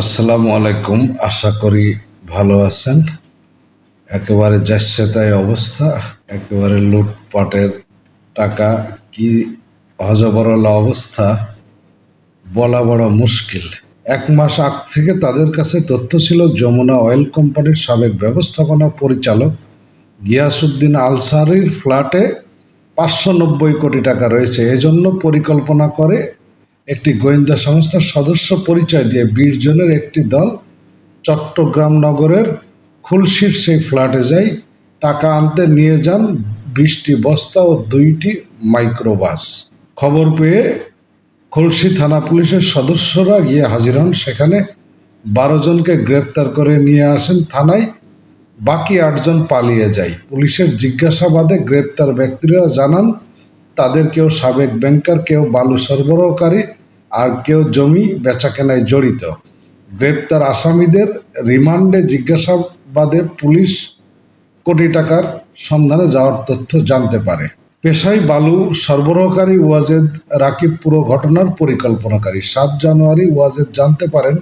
আসসালামু আলাইকুম, আশা করি ভালো আছেন। একেবারে যাচ্ছে তাই অবস্থা, একেবারে লুটপাটের টাকা, কি হজবরল অবস্থা, বলা বড় মুশকিল। এক মাস আগ থেকে তাদের কাছে তথ্য ছিল, যমুনা অয়েল কোম্পানির সাবেক ব্যবস্থাপনা পরিচালক গিয়াসুদ্দিন আলসারির ফ্ল্যাটে পাঁচশো নব্বই কোটি টাকা রয়েছে। এজন্য পরিকল্পনা করে একটি গোয়েন্দা সংস্থার সদস্য পরিচয় দিয়ে বিশ জনের একটি দল চট্টগ্রাম নগরের খুলশির সেই ফ্ল্যাটে যায়, টাকা আনতে নিয়ে যান বিশটি বস্তা ও দুইটি মাইক্রোবাস। খবর পেয়ে খুলশি থানা পুলিশের সদস্যরা গিয়ে হাজির হন। সেখানে বারো জনকে গ্রেপ্তার করে নিয়ে আসেন থানায়। বাকি আটজন পালিয়ে যায়। পুলিশের জিজ্ঞাসাবাদে গ্রেপ্তার ব্যক্তিরা জানান তাদের কেউ সাবেক ব্যাংকার কেউ বালু সরবরাহকারী আর কেউ জমি বেচাকেনায় জড়িত। গ্রেপ্তার আসামিদের রিমান্ডে জিজ্ঞাসাবাদে পুলিশ কোটি টাকার সন্ধানে যাওয়ার তথ্য জানতে পারে। পেশায় বালু সরবরাহকারী ওয়াজেদ রাকিব পুরো ঘটনার পরিকল্পনাকারী। সাত জানুয়ারি ওয়াজেদ জানতে পারেন,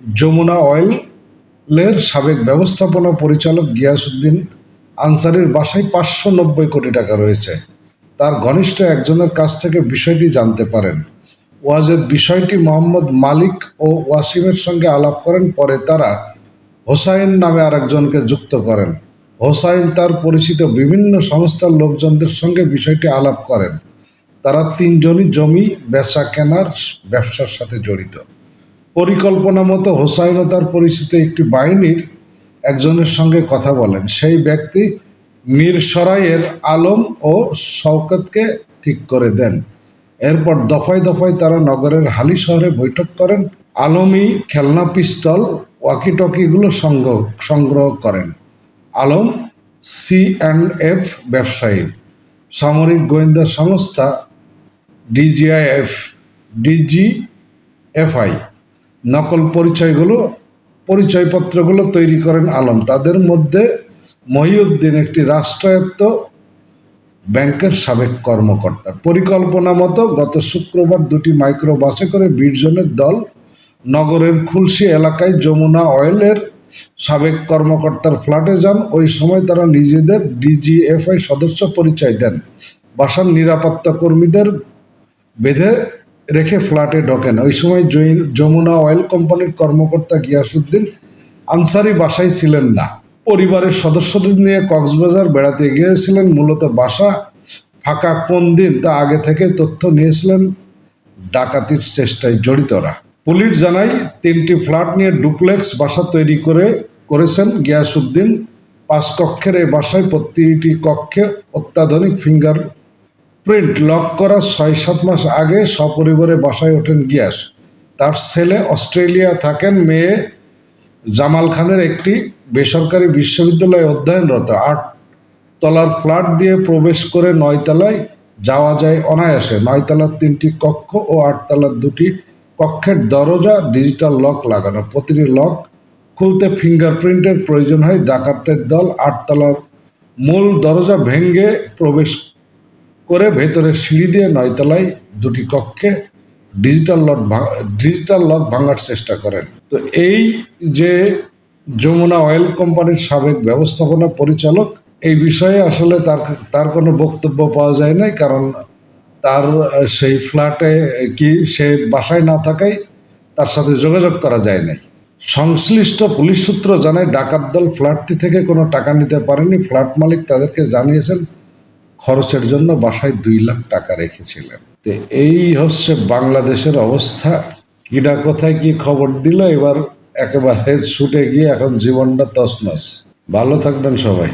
যমুনা অয়েলের সাবেক ব্যবস্থাপনা পরিচালক গিয়াসুদ্দিন আনসারির বাসায় পাঁচশো নব্বই কোটি টাকা রয়েছে। তার ঘনিষ্ঠ একজনের কাছ থেকে বিষয়টি জানতে পারেন। ওয়াজেদ বিষয়টি মোহাম্মদ মালিক ও ওয়াসিমের সঙ্গে আলাপ করেন, পরে তারা হোসাইন নামে আরেকজনকে যুক্ত করেন। হোসাইন তার পরিচিত বিভিন্ন সংস্থার লোকজনদের সঙ্গে বিষয়টি আলাপ করেন। তারা তিনজনই জমি, বেচা কেনার ব্যবসার সাথে জড়িত। পরিকল্পনা মতো হোসাইন ও তার পরিচিত একটি বাহিনীর একজনের সঙ্গে কথা বলেন। সেই ব্যক্তি মীর সরাইয়ের আলম ও শওকতকে ঠিক করে দেন। এরপর দফায় দফায় তারা নগরের হালি শহরে বৈঠক করেন। আলমী খেলনা পিস্তল, ওয়াকিটকিগুলো সংগ্রহ সংগ্রহ করেন। আলম সি অ্যান্ড এফ ব্যবসায়ী। সামরিক গোয়েন্দা সংস্থা ডিজিআইএফ ডিজিএফআই নকল পরিচয়গুলো, পরিচয়পত্রগুলো তৈরি করেন আলম। তাদের মধ্যে মহিউদ্দিন একটি রাষ্ট্রায়ত্ত ব্যাংকের সাবেক কর্মকর্তা। পরিকল্পনা মতো গত শুক্রবার দুটি মাইক্রো বাসে করে বিশ জনের দল নগরের খুলশি এলাকায় যমুনা অয়েলের সাবেক কর্মকর্তার ফ্ল্যাটে যান। ওই সময় তারা নিজেদের ডিজিএফআই সদস্য পরিচয় দেন। বাসার নিরাপত্তা কর্মীদের বেঁধে রেখে ফ্ল্যাটে ঢোকেন। ওই সময় যমুনা অয়েল কোম্পানির কর্মকর্তা গিয়াসুদ্দিন আনসারি বাসায় ছিলেন না। পরিবারের সদস্যদের নিয়ে কক্সবাজার বেড়াতে গিয়েছিলেন, মূলত বাসা ফাঁকা কোন দিন তা আগে থেকে তথ্য নিয়েছিলেন ডাকাতির চেষ্টায় জড়িতরা। পুলিশ জানায়, তিনটি ফ্ল্যাট নিয়ে ডুপ্লেক্স বাসা তৈরি করে, করেছেন গিয়াসুদ্দিন পাঁচ কক্ষের এই বাসায় প্রতিটি কক্ষে অত্যাধুনিক ফিঙ্গার প্রিন্ট লক করা ছয় সাত মাস আগে সপরিবারে বাসায় ওঠেন গিয়াস। তার ছেলে অস্ট্রেলিয়া থাকেন, মেয়ে জামাল খানের একটি বেসরকারি বিশ্ববিদ্যালয়ে অধ্যয়নরত আট তলার ফ্ল্যাট দিয়ে প্রবেশ করে নয়তলায় যাওয়া যায় অনায়াসে। নয়তলার তিনটি কক্ষ ও আটতলার দুটি কক্ষের দরজা, ডিজিটাল লক লাগানো। প্রতিটি লক খুলতে ফিঙ্গারপ্রিন্টের প্রয়োজন হয়। ডাকাতের দল আটতলার মূল দরজা ভেঙে প্রবেশ করে ভেতরে সিঁড়ি দিয়ে নয়তলায় দুটি কক্ষে ডিজিটাল লক ডিজিটাল লক ভাঙার চেষ্টা করেন। তো এই যে যমুনা অয়েল কোম্পানির সাবেক ব্যবস্থাপনা পরিচালক, এই বিষয়ে আসলে তার তার কোনো বক্তব্য পাওয়া যায় নাই, কারণ তার, সেই ফ্ল্যাটে কি সে বাসায় না থাকায় তার সাথে যোগাযোগ করা যায় নাই। সংশ্লিষ্ট পুলিশ সূত্র জানায়, ডাকাত দল ফ্ল্যাটটি থেকে কোনো টাকা নিতে পারেনি। ফ্ল্যাট মালিক তাদেরকে জানিয়েছেন, খরচের জন্য বাসায় দুই লাখ টাকা রেখেছিলেন। তো এই হচ্ছে বাংলাদেশের অবস্থা। কিডা কোথায় কি খবর দিল, এবার একেবারে ছুটে গিয়ে এখন জীবনটা তছনছ। ভালো থাকবেন সবাই।